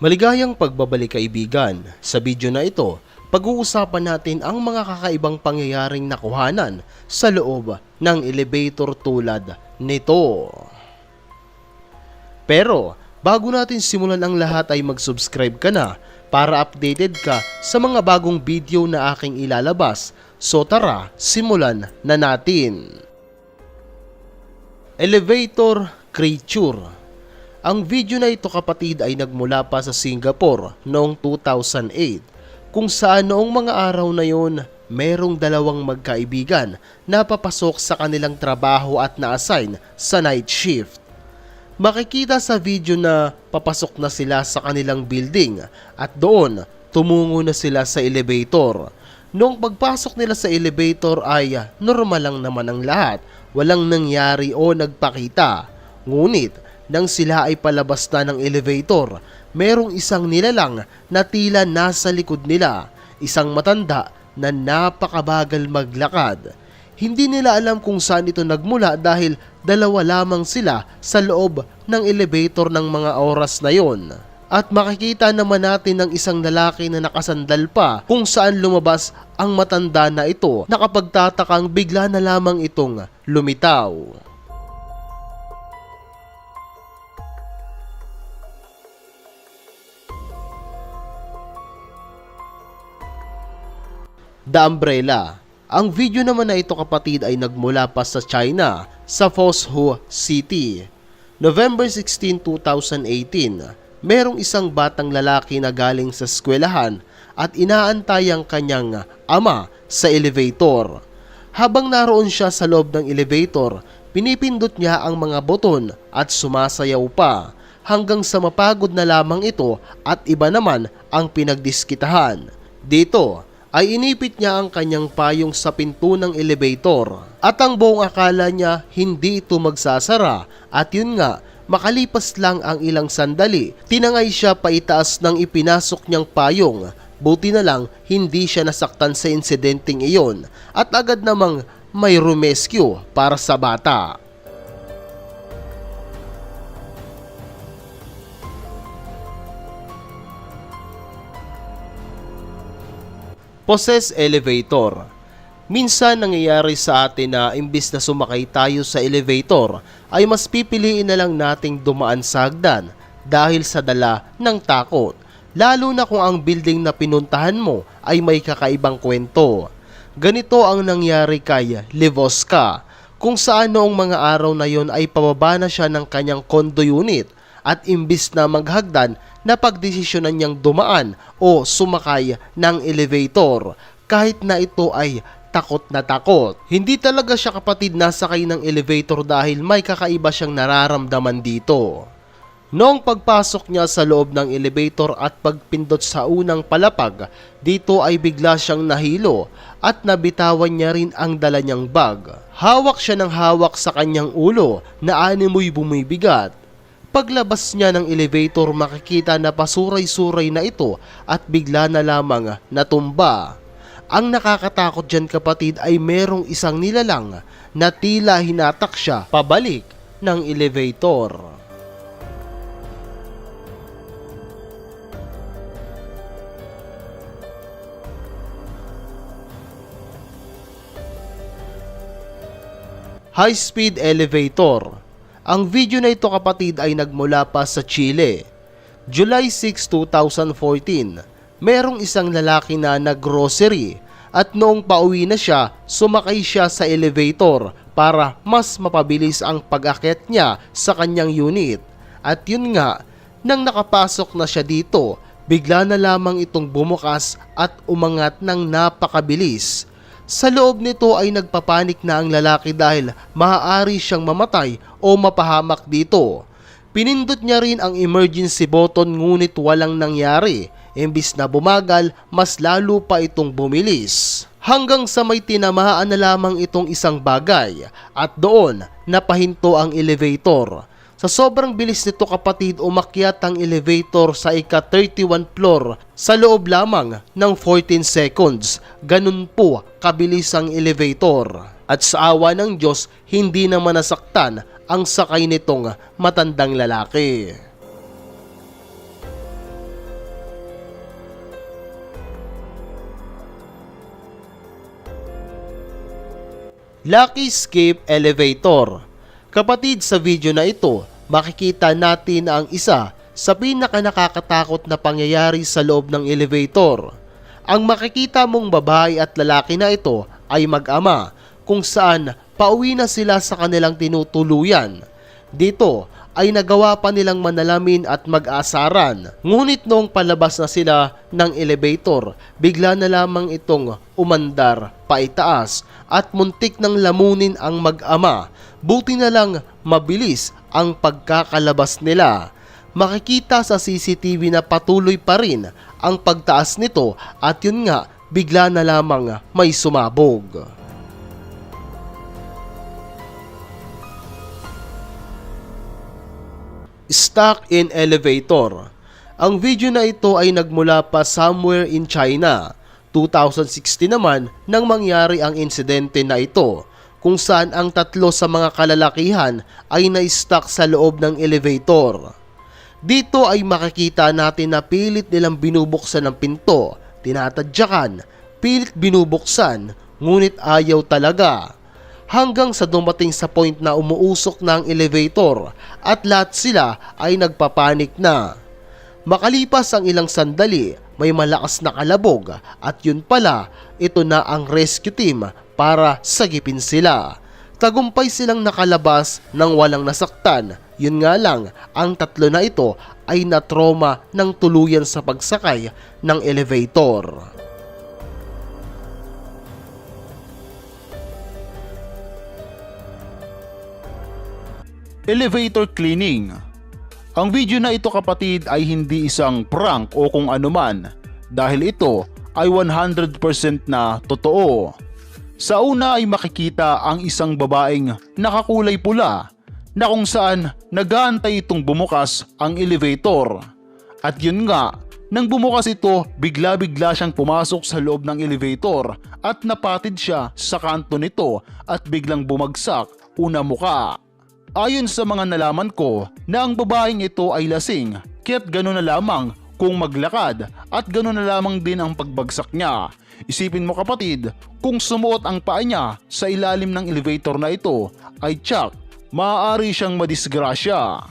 Maligayang pagbabalik kaibigan. Sa video na ito, pag-uusapan natin ang mga kakaibang pangyayaring nakuhanan sa loob ng elevator tulad nito. Pero, bago natin simulan ang lahat ay mag-subscribe ka na para updated ka sa mga bagong video na aking ilalabas. So tara, simulan na natin. Elevator Creature ang video na ito kapatid ay nagmula pa sa Singapore noong 2008 kung saan noong mga araw na yun merong dalawang magkaibigan na papasok sa kanilang trabaho at na-assign sa night shift. Makikita sa video na papasok na sila sa kanilang building at doon tumungo na sila sa elevator. Noong pagpasok nila sa elevator ay normal lang naman ang lahat, walang nangyari o nagpakita. Ngunit nang sila ay palabas na ng elevator, merong isang nilalang na tila nasa likod nila, isang matanda na napakabagal maglakad. Hindi nila alam kung saan ito nagmula dahil dalawa lamang sila sa loob ng elevator ng mga oras na yon. At makikita naman natin ng isang lalaki na nakasandal pa kung saan lumabas ang matanda na ito na kapag bigla na lamang itong lumitaw. The Umbrella. Ang video naman na ito kapatid ay nagmula pa sa China, sa Foshu City. November 16, 2018, merong isang batang lalaki na galing sa eskwelahan at inaantay ang kanyang ama sa elevator. Habang naroon siya sa loob ng elevator, pinipindot niya ang mga buton at sumasayaw pa hanggang sa mapagod na lamang ito at iba naman ang pinagdiskitahan. Dito, ay inipit niya ang kanyang payong sa pinto ng elevator. At ang buong akala niya hindi ito magsasara. At yun nga makalipas lang ang ilang sandali tinangay siya paitaas ng ipinasok niyang payong. Buti na lang hindi siya nasaktan sa insidenteng iyon. At agad namang may rumescue para sa bata. Possess Elevator Minsan nangyayari sa atin na imbis na sumakay tayo sa elevator ay mas pipiliin na lang nating dumaan sa hagdan dahil sa dala ng takot. Lalo na kung ang building na pinuntahan mo ay may kakaibang kwento. Ganito ang nangyari kay Livoska kung saan noong mga araw na yon ay pababa na siya ng kanyang condo unit at imbis na maghagdan na pagdesisyonan niyang dumaan o sumakay ng elevator kahit na ito ay takot na takot. Hindi talaga siya kapatid nasakay ng elevator dahil may kakaiba siyang nararamdaman dito. Noong pagpasok niya sa loob ng elevator at pagpindot sa unang palapag, dito ay bigla siyang nahilo at nabitawan niya rin ang dala niyang bag. Hawak siya ng hawak sa kanyang ulo na animoy bumibigat. Paglabas niya ng elevator makikita na pasuray-suray na ito at bigla na lamang natumba. Ang nakakatakot dyan kapatid ay merong isang nilalang na tila hinatak siya pabalik ng elevator. High Speed Elevator Ang video na ito kapatid ay nagmula pa sa Chile. July 6, 2014, merong isang lalaki na naggrocery at noong pauwi na siya, sumakay siya sa elevator para mas mapabilis ang pag-akyat niya sa kanyang unit. At yun nga, nang nakapasok na siya dito, bigla na lamang itong bumukas at umangat ng napakabilis. Sa loob nito ay nagpapanik na ang lalaki dahil maaari siyang mamatay o mapahamak dito. Pinindot niya rin ang emergency button ngunit walang nangyari. Imbis na bumagal, mas lalo pa itong bumilis. Hanggang sa may tinamaan na lamang itong isang bagay at doon napahinto ang elevator. Sa sobrang bilis nito kapatid, umakyat ang elevator sa ika-31 floor sa loob lamang ng 14 seconds. Ganun po kabilis ang elevator. At sa awa ng Diyos, hindi naman nasaktan ang sakay nitong matandang lalaki. Lucky Escape Elevator Kapatid sa video na ito, makikita natin ang isa sa pinaka nakakatakot na pangyayari sa loob ng elevator. Ang makikita mong babae at lalaki na ito ay mag-ama kung saan pauwi na sila sa kanilang tinutuluyan. Dito ay nagawa pa nilang manalamin at mag-asaran. Ngunit noong palabas na sila ng elevator, bigla na lamang itong umandar paitaas at muntik ng lamunin ang mag-ama. Buti na lang mabilis ang pagkakalabas nila. Makikita sa CCTV na patuloy pa rin ang pagtaas nito at yun nga bigla na lamang may sumabog. Stuck in Elevator. Ang video na ito ay nagmula pa somewhere in China. 2016 naman nang mangyari ang insidente na ito kung saan ang tatlo sa mga kalalakihan ay na-stuck sa loob ng elevator. Dito ay makikita natin na pilit nilang binubuksan ang pinto, tinatadyakan, pilit binubuksan, ngunit ayaw talaga hanggang sa dumating sa point na umuusok na ang elevator at lahat sila ay nagpapanik na. Makalipas ang ilang sandali, may malakas na kalabog at yun pala, ito na ang rescue team para sagipin sila. Tagumpay silang nakalabas ng walang nasaktan. Yun nga lang, ang tatlo na ito ay natroma ng tuluyan sa pagsakay ng elevator. Elevator cleaning. Ang video na ito kapatid ay hindi isang prank o kung anuman dahil ito ay 100% na totoo. Sa una ay makikita ang isang babaeng nakakulay pula na kung saan nagaantay itong bumukas ang elevator. At yun nga, nang bumukas ito, bigla-bigla siyang pumasok sa loob ng elevator at napatid siya sa kanto nito at biglang bumagsak una muka. Ayon sa mga nalaman ko na ang babaeng ito ay lasing kaya't gano'n na lamang kung maglakad at gano'n na lamang din ang pagbagsak niya. Isipin mo kapatid, kung sumuot ang paa niya sa ilalim ng elevator na ito ay tsak, maaari siyang madisgrasya.